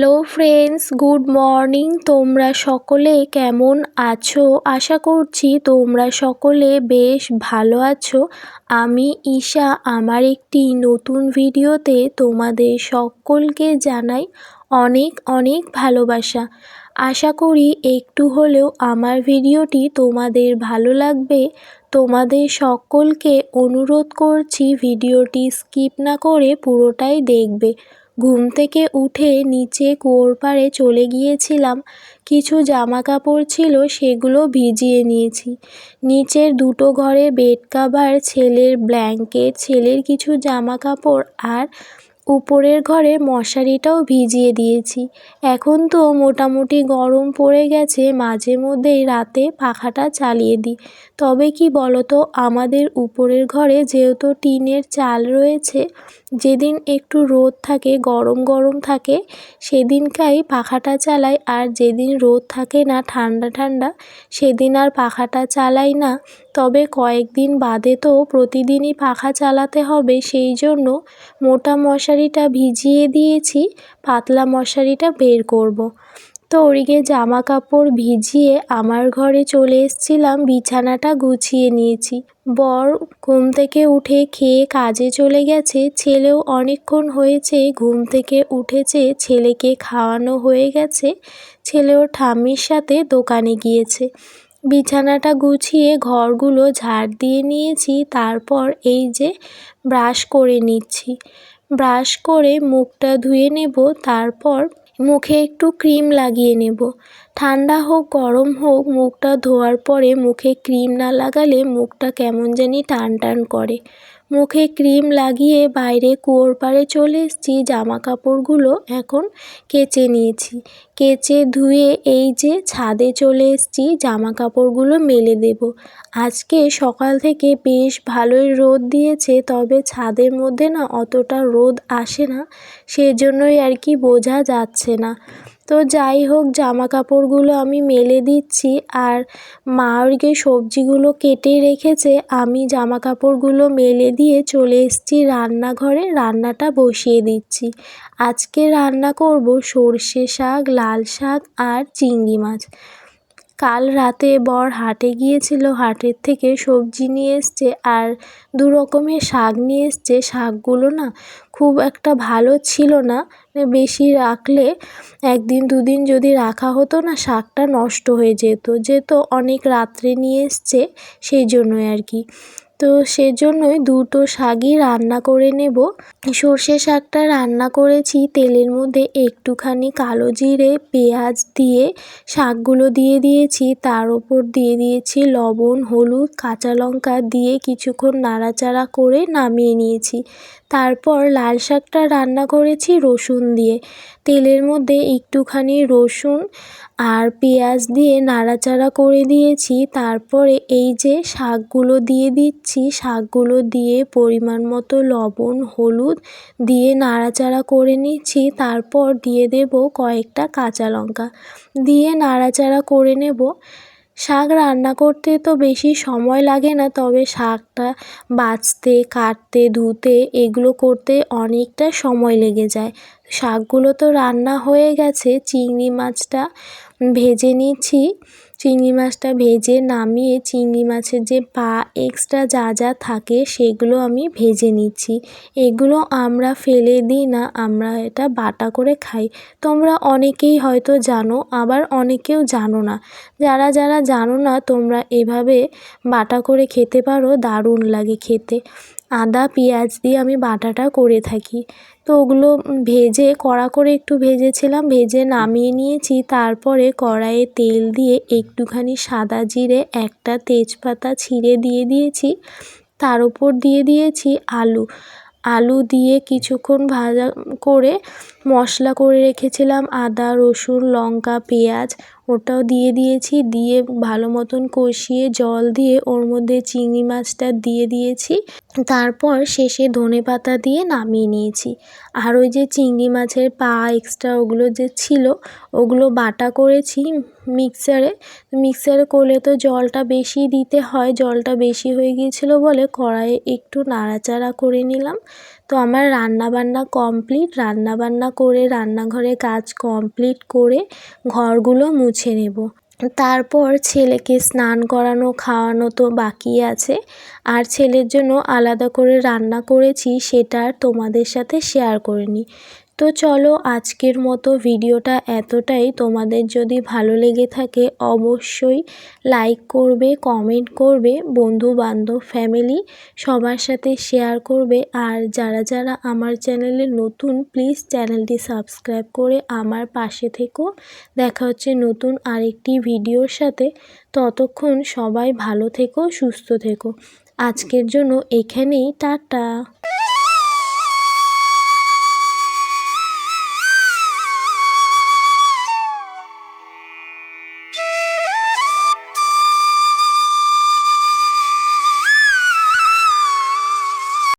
Hello friends, good morning. তোমরা সকলে কেমন আছো? আশা করছি তোমরা সকলে বেশ ভালো আছো। আমি ঈশা, আমার একটি নতুন ভিডিওতে তোমাদের সকলকে জানাই অনেক অনেক ভালোবাসা। আশা করি একটু হলেও আমার ভিডিওটি তোমাদের ভালো লাগবে। তোমাদের সকলকে অনুরোধ করছি ভিডিওটি স্কিপ না করে পুরোটাই দেখবে। ঘুম থেকে উঠে নিচে কুয়োর পাড়ে চলে গিয়েছিলাম। কিছু জামা কাপড় ছিল, সেগুলো ভিজিয়ে নিয়েছি। নিচের দুটো ঘরে বেড কাভার, ছেলের ব্ল্যাঙ্কেট, ছেলের কিছু জামা কাপড় আর উপরের ঘরে মশারিটাও ভিজিয়ে দিয়েছি। এখন তো মোটামুটি গরম পড়ে গেছে, মাঝে মধ্যেই রাতে পাখাটা চালিয়ে দিই। তবে কি বলতো, আমাদের উপরের ঘরে যেহেতু টিনের চাল রয়েছে, যেদিন একটু রোদ থাকে, গরম গরম থাকে, সেদিনকাই পাখাটা চালাই। আর যেদিন রোদ থাকে না, ঠান্ডা ঠান্ডা, সেদিন আর পাখাটা চালাই না। তবে কয়েকদিন বাদে তো প্রতিদিনই পাখা চালাতে হবে, সেই জন্য মোটা মশারিটা ভিজিয়ে দিয়েছি, পাতলা মশারিটা বের করব। তো ওদিকে জামা কাপড় ভিজিয়ে আমার ঘরে চলে এসছিলাম, বিছানাটা গুছিয়ে নিয়েছি বর ঘুম থেকে উঠে খেয়ে কাজে চলে গেছে, ছেলেও অনেকক্ষণ হয়েছে ঘুম থেকে উঠেছে, ছেলেকে খাওয়ানো হয়ে গেছে ছেলে ওর ঠাম্মির সাথে দোকানে গিয়েছে বিছানাটা গুছিয়ে ঘরগুলো ঝাড় দিয়ে নিয়েছি, তারপর এই যে ব্রাশ করে নিচ্ছি। ব্রাশ করে মুখটা ধুয়ে নেব, তারপর মুখে একটু ক্রিম লাগিয়ে নেব। ঠান্ডা হোক, গরম হোক, মুখটা ধোয়ার পরে মুখে ক্রিম না লাগালে মুখটা কেমন জানি টান টান করে। মুখে ক্রিম লাগিয়ে বাইরে কুয়োর পাড়ে চলে এসেছি জামা কাপড়গুলো এখন কেচে নিয়েছি। কেচে ধুয়ে এই যে ছাদে চলে এসেছি জামা কাপড়গুলো মেলে দেব। আজকে সকাল থেকে বেশ ভালোই রোদ দিয়েছে, তবে ছাদের মধ্যে না অতটা রোদ আসে না, সেজন্যই আর কি বোঝা যাচ্ছে না। তো যাই হোক জামা কাপড়গুলো আমি মেলে দিচ্ছি, আর মা ওদিকে সবজিগুলো কেটে রেখেছে, আমি জামা কাপড়গুলো মেলে দিয়ে চলে এসেছি রান্নাঘরে, রান্নাটা বসিয়ে দিচ্ছি। আজকে রান্না করব সর্ষে শাক লাল শাক আর চিংড়ি মাছ। কাল রাতে বর হাটে গিয়েছিল, হাটের থেকে সবজি নিয়ে এসছে আর দু রকমের শাক নিয়ে এসছে। শাকগুলো না খুব একটা ভালো ছিল না বেশি রাখলে একদিন দুদিন যদি রাখা হতো না শাকটা নষ্ট হয়ে যেত। যেহেতু অনেক রাত্রে নিয়ে এসছে, সেই জন্যই আর কি। তো সেজন্যই দুটো শাকই রান্না করে নেব। সর্ষে শাকটা রান্না করেছি, তেলের মধ্যে একটুখানি কালো জিরে, পেঁয়াজ দিয়ে শাকগুলো দিয়ে দিয়েছি। তার ওপর দিয়ে দিয়েছি লবণ, হলুদ, কাঁচা লঙ্কা দিয়ে কিছুক্ষণ নাড়াচাড়া করে নামিয়ে নিয়েছি। তারপর লাল শাকটা রান্না করেছি রসুন দিয়ে। তেলের মধ্যে একটুখানি রসুন আর পেঁয়াজ দিয়ে নাড়াচাড়া করে দিয়েছি। তারপরে এই যে শাকগুলো দিয়ে দিচ্ছি, শাকগুলো দিয়ে পরিমাণ মতো লবণ, হলুদ দিয়ে নাড়াচাড়া করে নিচ্ছি। তারপর দিয়ে দেব কয়েকটা কাঁচা লঙ্কা। দিয়ে নাড়াচাড়া করে নেব। শাক রান্না করতে তো বেশি সময় লাগে না, তবে শাকটা বাছতে কাটতে, ধুতে এগুলো করতে অনেকটা সময় লেগে যায়। শাকগুলো তো রান্না হয়ে গেছে, চিংড়ি মাছটা ভেজে নিচ্ছি। চিংড়ি মাছটা ভেজে নামিয়ে চিংড়ি মাছের যে পা এক্সট্রা যা যা থাকে সেগুলো আমি ভেজে নিচ্ছি। এগুলো আমরা ফেলে দিই না, আমরা এটা বাটা করে খাই। তোমরা অনেকেই হয়তো জানো, আবার অনেকেও জানো না। যারা যারা জানো না, তোমরা এভাবে বাটা করে খেতে পারো, দারুণ লাগে খেতে। আদা, পেঁয়াজ দিয়ে আমি বাটাটা করে থাকি। তো ওগুলো ভেজে, কড়া করে একটু ভেজেছিলাম, ভেজে নামিয়ে নিয়েছি। তারপরে কড়াইয়ে তেল দিয়ে একটুখানি সাদা জিরে, একটা তেজপাতা ছিঁড়ে দিয়ে দিয়েছি। তার উপর দিয়ে দিয়েছি আলু। আলু দিয়ে কিছুক্ষণ ভাজা করে মশলা করে রেখেছিলাম, আদা, রসুন, লঙ্কা, পেঁয়াজ। ওটাও দিয়ে দিয়েছি, দিয়ে ভালো মতন কষিয়ে জল দিয়ে ওর মধ্যে চিংড়ি মাছটা দিয়ে দিয়েছি। তারপর শেষে ধনে পাতা দিয়ে নামিয়ে নিয়েছি। আর ওই যে চিংড়ি মাছের পা এক্সট্রা ওগুলো যে ছিল, ওগুলো বাটা করেছি মিক্সারে মিক্সারে করলে তো জলটা বেশি দিতে হয়, জলটা বেশি হয়ে গিয়েছিল বলে কড়াইয়ে একটু নাড়াচাড়া করে নিলাম। তো আমার রান্না বান্না কমপ্লিট রান্না বান্না করে রান্নাঘরে কাজ কমপ্লিট করে ঘরগুলো মুছে নেব। তারপর ছেলেকে স্নান করানো, খাওয়ানো তো বাকি আছে। আর ছেলের জন্য আলাদা করে রান্না করেছি, সেটা তোমাদের সাথে শেয়ার করিনি। তো চলো আজকের মতো ভিডিওটা এতটাই। তোমাদের যদি ভালো লেগে থাকে অবশ্যই লাইক করবে কমেন্ট করবে বন্ধু বান্ধব ফ্যামিলি সবার সাথে শেয়ার করবে। আর যারা যারা আমার চ্যানেলে নতুন প্লিজ চ্যানেলটি সাবস্ক্রাইব করে আমার পাশে থেকো। দেখা হচ্ছে নতুন আরেকটি ভিডিওর সাথে। ততক্ষণ সবাই ভালো থেকো, সুস্থ থেকো। আজকের জন্য এখানেই, টাটা।